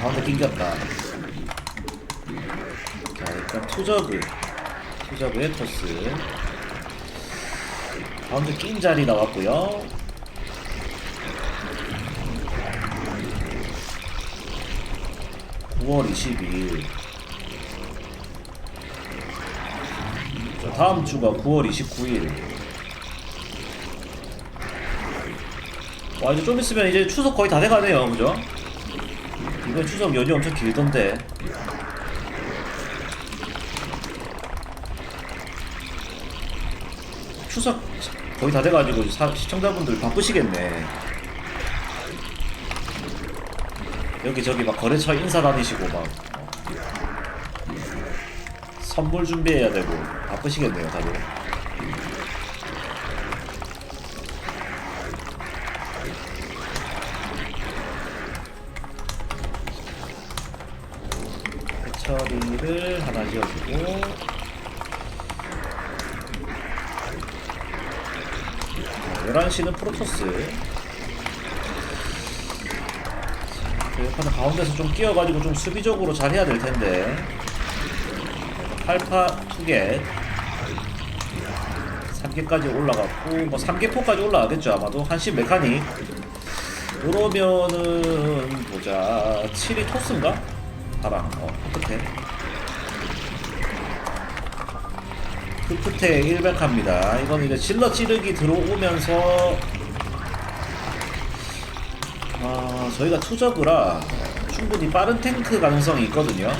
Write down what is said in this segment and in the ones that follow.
가운데 낑겼다. 자, 일단 투저그. 투저그의 토스. 가운데 낀 자리 나왔고요. (9월 22일) 자, 다음 주가 (9월 29일) 와 이제 좀 있으면 이제 추석 거의 다 돼가네요 그죠? 이번 추석 연휴 엄청 길던데. 추석 거의 다 돼가지고 사- 시청자분들 바쁘시겠네. 여기 저기 막 거래처 인사 다니시고 막. 선물 준비해야 되고. 바쁘시겠네요 다들 지어주고 11시는 프로토스. 교육하는 가운데서 좀 끼어가지고 좀 수비적으로 잘 해야 될 텐데. 팔파 투겟 3개까지 올라갔고 뭐 3개포까지 올라가겠죠 아마도. 한시 메카닉. 그러면은 보자. 7이 토스인가? 봐라 어그 끝에 100합니다. 이건 이제 질러 찌르기 들어오면서 아 저희가 투적이라 충분히 빠른 탱크 가능성이 있거든요.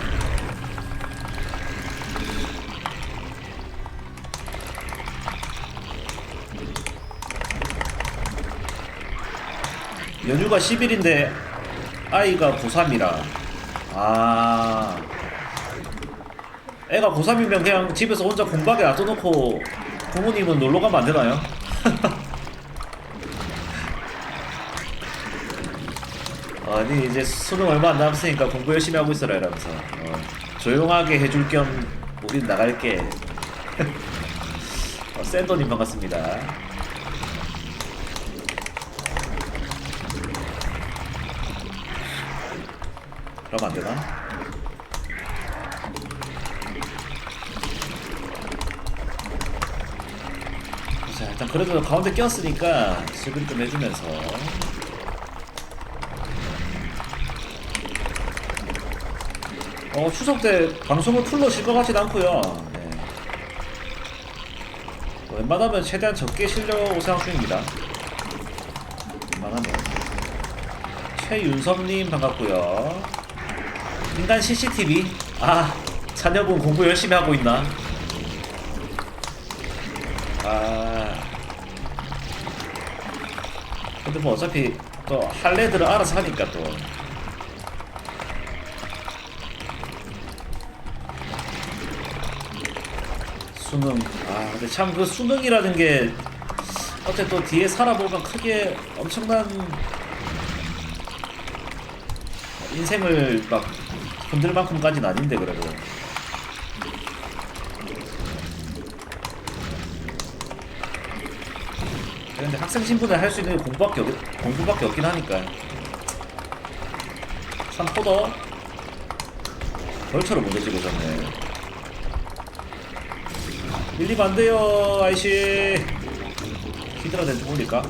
연휴가 10일인데 아이가 고3이라. 아 애가 고3이면 그냥 집에서 혼자 공부하게 놔둬놓고 부모님은 놀러 가면 안 되나요? 아니 이제 수능 얼마 안 남았으니까 공부 열심히 하고 있어라 이러면서 어, 조용하게 해줄 겸 우린 나갈게 어, 샌더님 반갑습니다 그러면 안 되나? 일단 그래도 가운데 꼈으니까 수비를 좀 해주면서. 어 추석 때 방송을 풀로 쉴것 같진 않고요. 네. 뭐 웬만하면 최대한 적게 쉬려고 생각 중입니다. 웬만하면. 최윤섭님 반갑고요. 인간 CCTV 아 자녀분 공부 열심히 하고 있나? 아 근데 뭐 어차피 또 할래들은 알아서 하니까 또. 수능. 아 근데 참 그 수능이라는 게 어째 또 뒤에 살아보면 크게 엄청난 인생을 막 흔들 만큼까지는 아닌데 그래도 학생 신분에 할 수 있는 게 공부밖에 없, 공부밖에 없긴 하니까 참 포더 벌처럼 문제 찍으셨네. 밀리면 안 돼요 아이씨. 히드라 덴트 올릴까?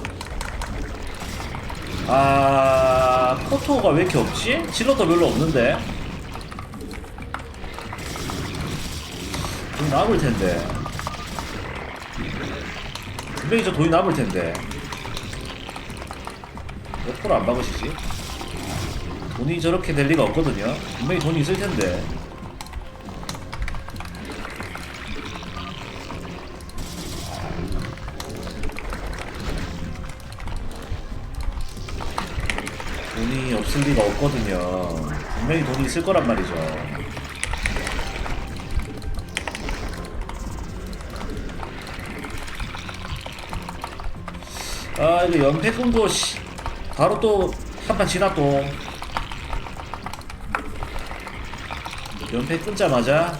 아 포토가 왜 이렇게 없지? 질러도 별로 없는데. 돈 남을 텐데 분명히 저 돈이 남을 텐데 왜 포를 안 박으시지? 돈이 저렇게 될 리가 없거든요 분명히 돈이 있을 텐데 돈이 없을 리가 없거든요. 분명히 돈이 있을 거란 말이죠. 아 이거 연패 끊고 씨 바로 또 한 판 지나 또. 연패 끊자마자.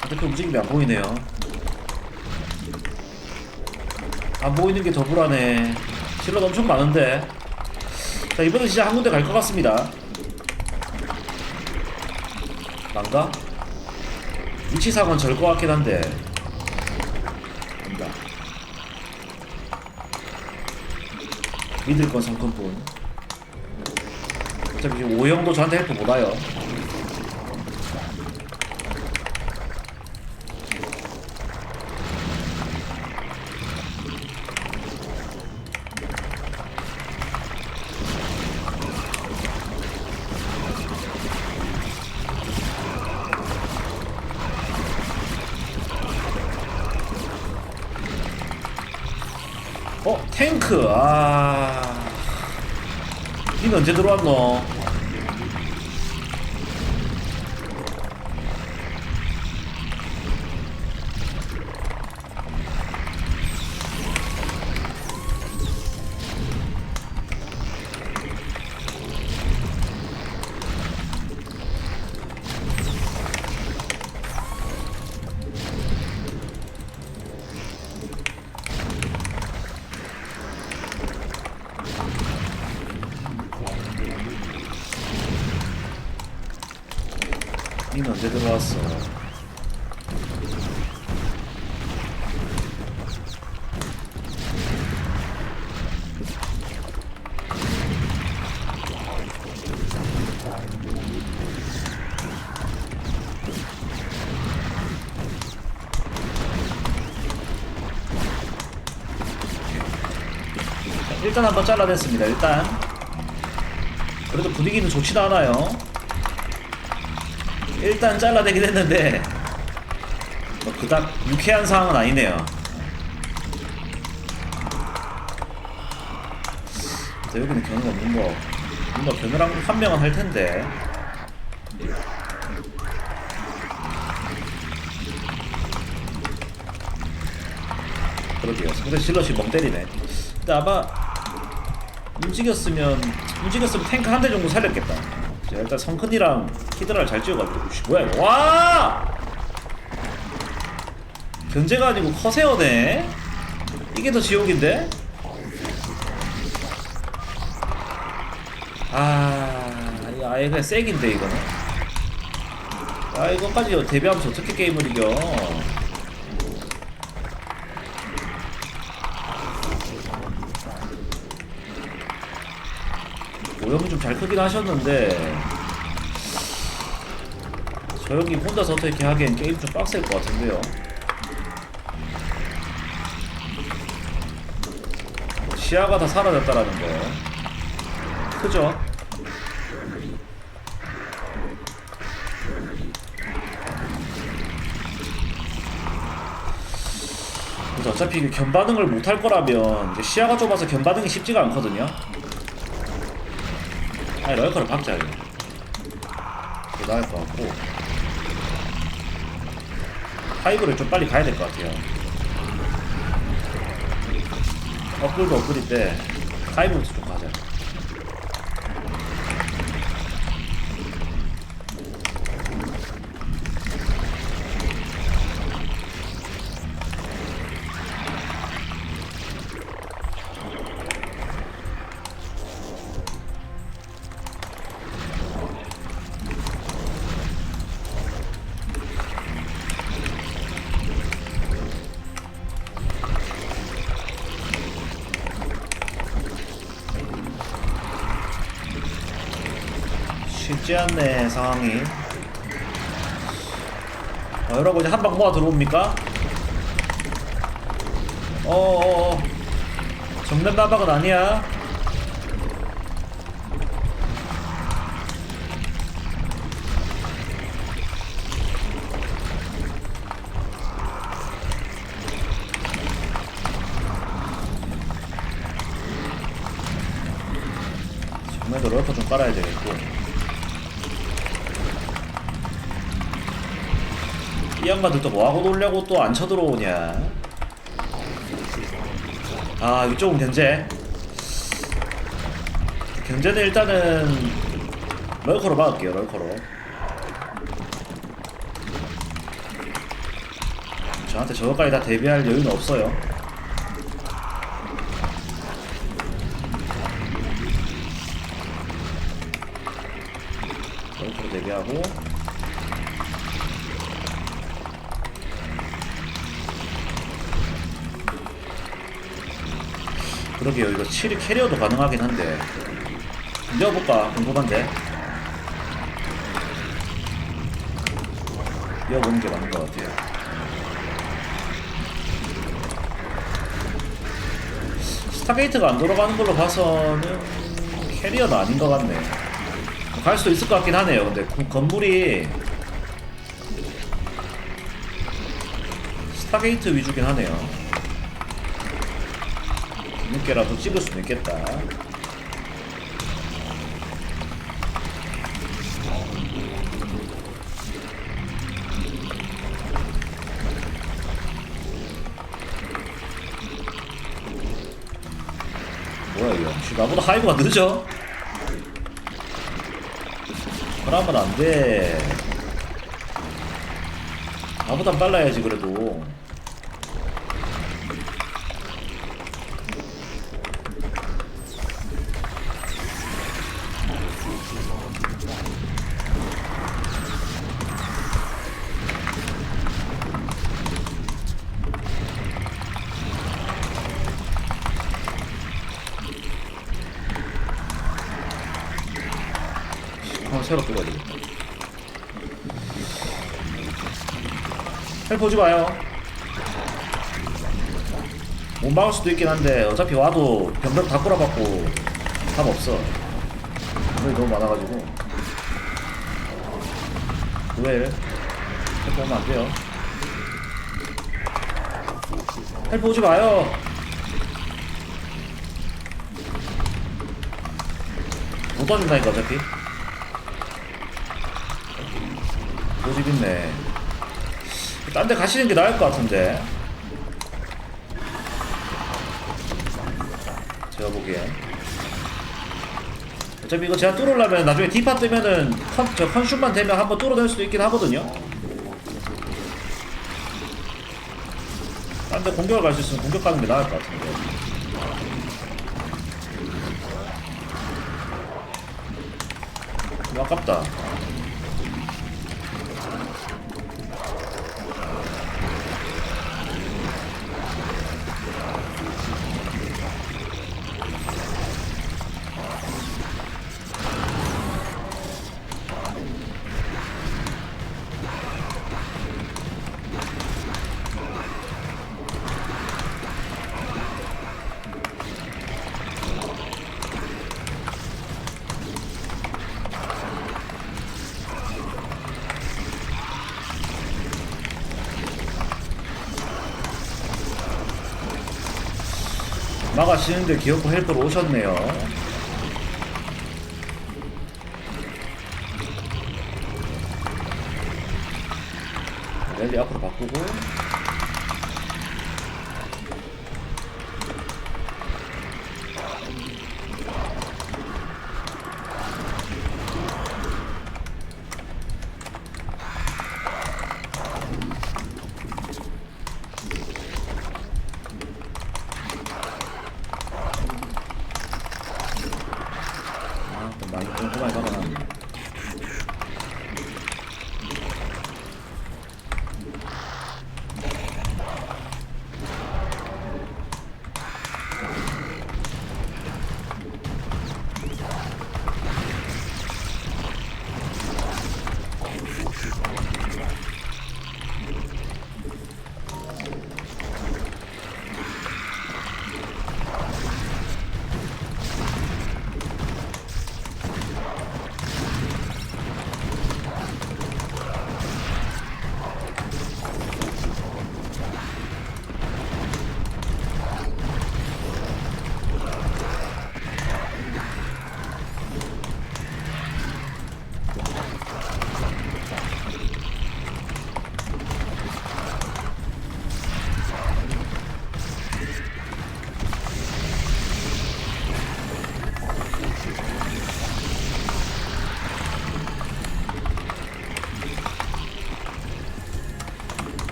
상대편 움직임이 안 보이네요. 안 보이는 게 더 불안해. 실럿 엄청 많은데. 자, 이번엔 진짜 한 군데 갈 것 같습니다. 난가? 위치상은 절 것 같긴 한데. 간다. 믿을 건 성큼뿐. 어차피 지금 오형도 저한테 헬프 못 와요. 탱크. 아. 이는 언제 들어왔노 언제 들어왔어? 자, 일단 한번 잘라냈습니다 일단. 그래도 분위기는 좋지도 않아요 일단 잘라내긴 했는데 뭐 그닥 유쾌한 상황은 아니네요. 여기는 견은 없는 거. 뭔가 견우랑 한 명은 할 텐데. 그러게요. 상대 실럿이 멍 때리네. 근데 아마 움직였으면 움직였으면 탱크 한 대 정도 살렸겠다. 자, 일단 성큰이랑 히드라를 잘 찍어가지고 씨, 뭐야 이거? 와! 견제가 아니고 커세어네. 이게 더 지옥인데? 아 아예 그냥 쐐기인데 이거는? 아 이거까지 데뷔하면서 어떻게 게임을 이겨 오염은 좀 잘 크긴 하셨는데 저 형님 혼자서 어떻게 하기엔 게임 좀 빡셀 것 같은데요. 시야가 다 사라졌다라는 거. 크죠? 어차피 그 견반응을 못할 거라면 시야가 좁아서 견반응이 쉽지가 않거든요 아니 럴커를 박자 이거 그게 나을 것 같고. 하이브를 좀 빨리 가야 될 것 같아요. 업글도 업글인데 하이브부터 좀 가자 쉽지 않네 상황이. 어, 여러분 이제 한방 모아 들어옵니까? 어어어. 정면 나박은 아니야. 정면도 럴커 좀 깔아야 되겠고 이 양반들 또 뭐하고 놀려고 또 안 쳐들어오냐? 아 이쪽은 견제. 견제는 일단은 럴커로 막을게요 럴커로. 저한테 저것까지 다 대비할 여유는 없어요. 그러게요 이거 7이 캐리어도 가능하긴 한데. 이어볼까? 궁금한데. 이어보는 게 맞는 것 같아요. 스타게이트가 안 돌아가는 걸로 봐서는 캐리어는 아닌 것 같네. 갈 수도 있을 것 같긴 하네요. 근데 그 건물이 스타게이트 위주긴 하네요 뒤늦게라도 찍을 수는 있겠다. 뭐야 이거? 씨, 나보다 하이브가 늦어? 그러면 안돼. 나보단 빨라야지 그래도 보지 마요. 못 막을 수도 있긴 한데 어차피 와도 병력 다 꼬라박고 답 없어. 병력이 너무 많아가지고. 왜? 헬 보면 안 돼요. 헬 보지 마요. 못 던진다니까 어차피. 고집 있네. 딴 데 가시는 게 나을 것 같은데. 제가 보기엔. 어차피 이거 제가 뚫으려면 나중에 디파 뜨면은 컨, 저 컨슘만 되면 한번 뚫어낼 수도 있긴 하거든요. 딴 데 공격을 갈 수 있으면 공격 가는 게 나을 것 같은데. 좀 아깝다. 막아시는데 기어코 헬퍼로 오셨네요. 랠리 앞으로 바꾸고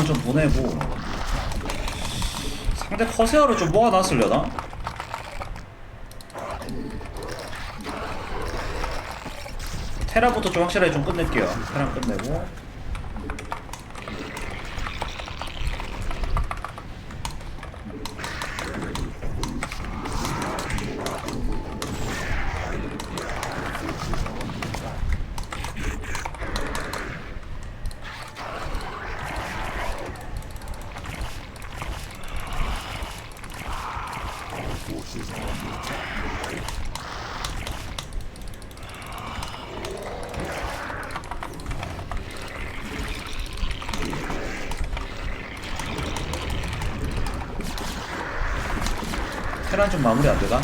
저글링은 좀 보내고. 상대 커세어를 좀 모아놨으려나? 테라부터 좀 확실하게 좀 끝낼게요. 테라 끝내고 테란 좀 마무리 안 되나?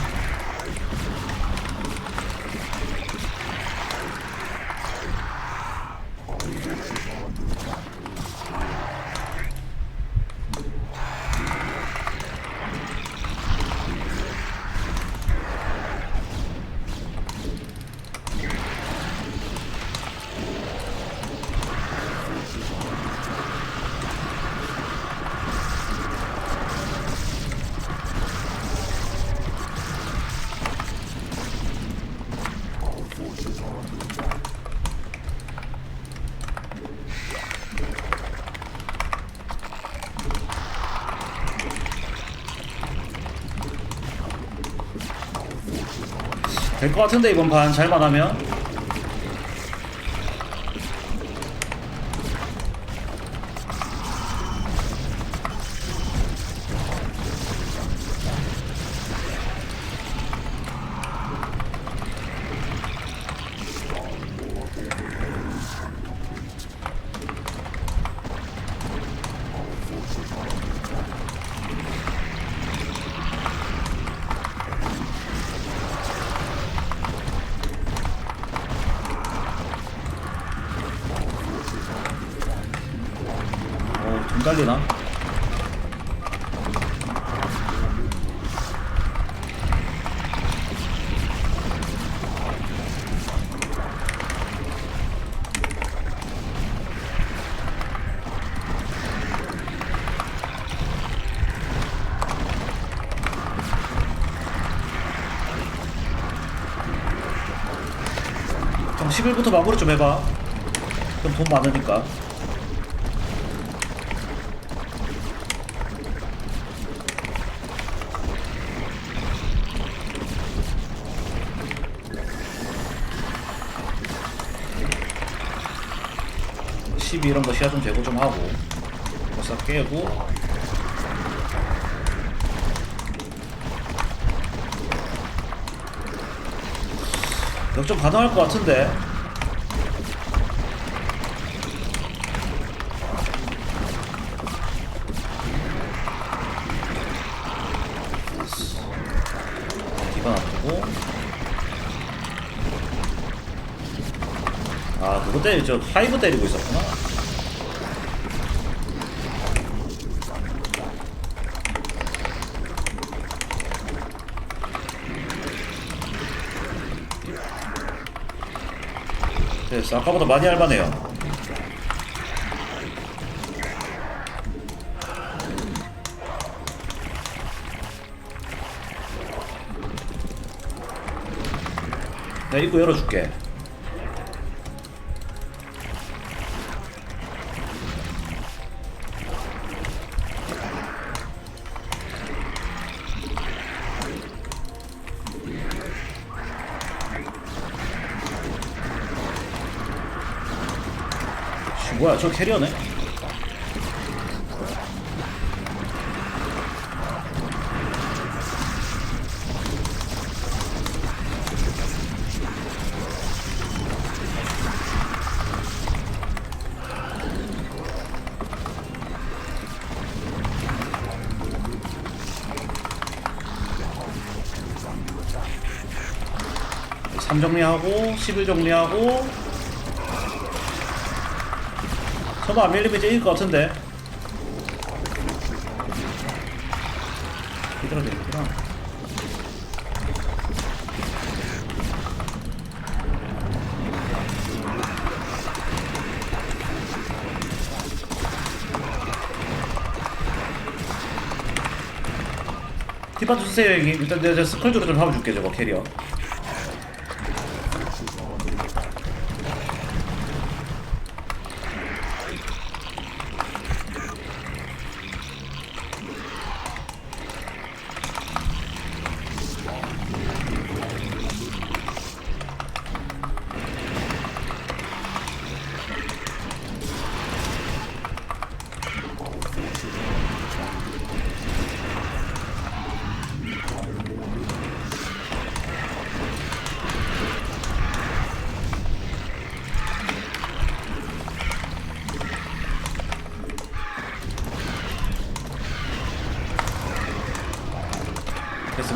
될 것 같은데 이번 판. 잘만 하면 달리나? 좀 10일부터 마무리 좀 해봐. 그럼 돈 많으니까. 시비 이런 거 시야 좀 제고 좀 하고. 벌써 깨고. 역전 가능할 것 같은데. 기가 나쁘고. 아 그거 때리 저 하이브 때리고 있었구나 됐어. 아까보다 많이 할만해요. 내가 입구 열어줄게 뭐야 저 캐리어네? 삼 정리하고 11 정리하고 저도 안 밀리면 이제 이길 것 같은데. 이대로 되겠구나. 티바 주세요 형님. 일단 내가 스컬 조로 좀 잡아줄게 저거 캐리어.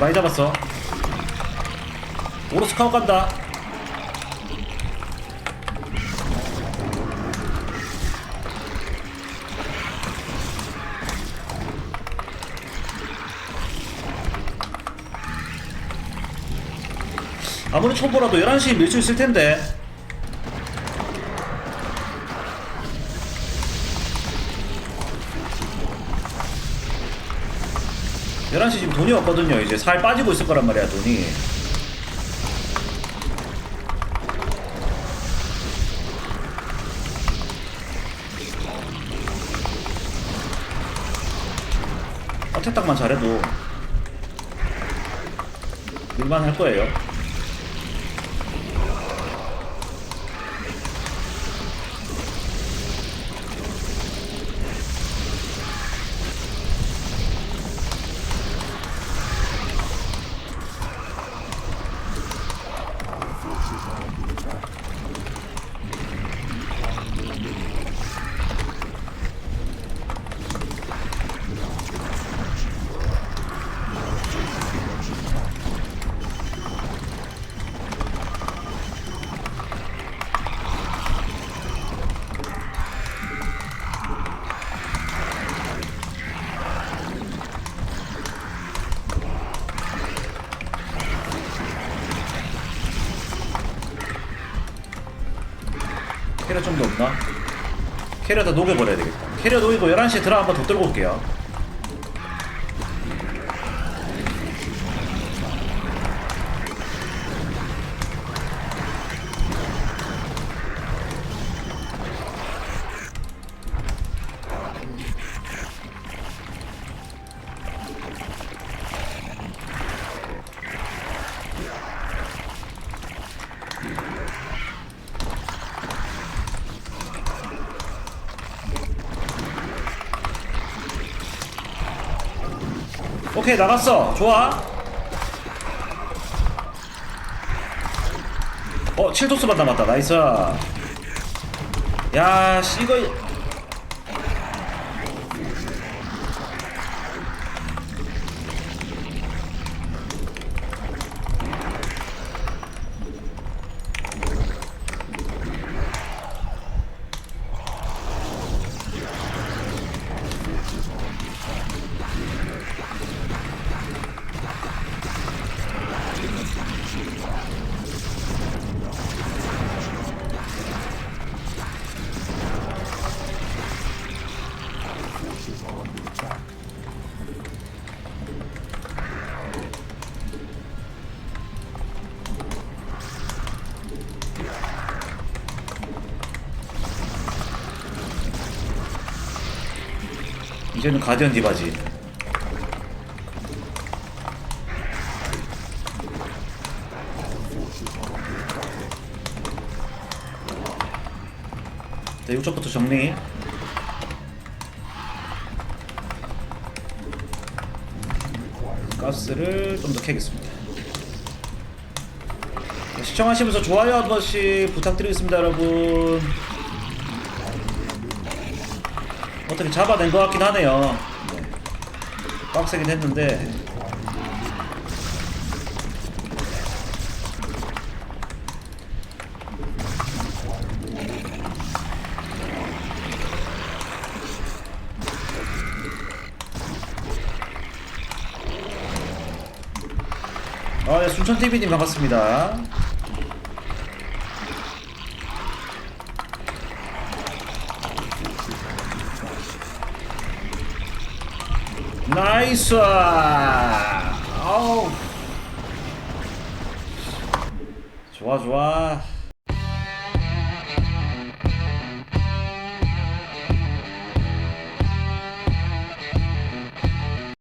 많이 잡았어. 오로 스카웃 간다. 아무리 초보라도 11시에 밀수 있을 텐데 열한 시 지금 돈이 없거든요. 이제 살 빠지고 있을 거란 말이야, 돈이. 어택당만 잘해도 밀만 할 거예요. 캐리어 다 녹여버려야 되겠다. 캐리어 녹이고 11시에 드라 한번 더 떨고 올게요. 오케이 나갔어. 좋아. 어 7도스만 남았다. 나이스. 야 씨 이거 이제는 가디언 디바지. 자, 이쪽부터 정리. 가스를 좀 더 캐겠습니다. 자, 시청하시면서 좋아요 한 번씩 부탁드리겠습니다 여러분 어떻게 잡아낸 것 같긴 하네요. 네. 빡세긴 했는데. 아, 네, 순천TV님 반갑습니다. 나이스! 아우 좋아 좋아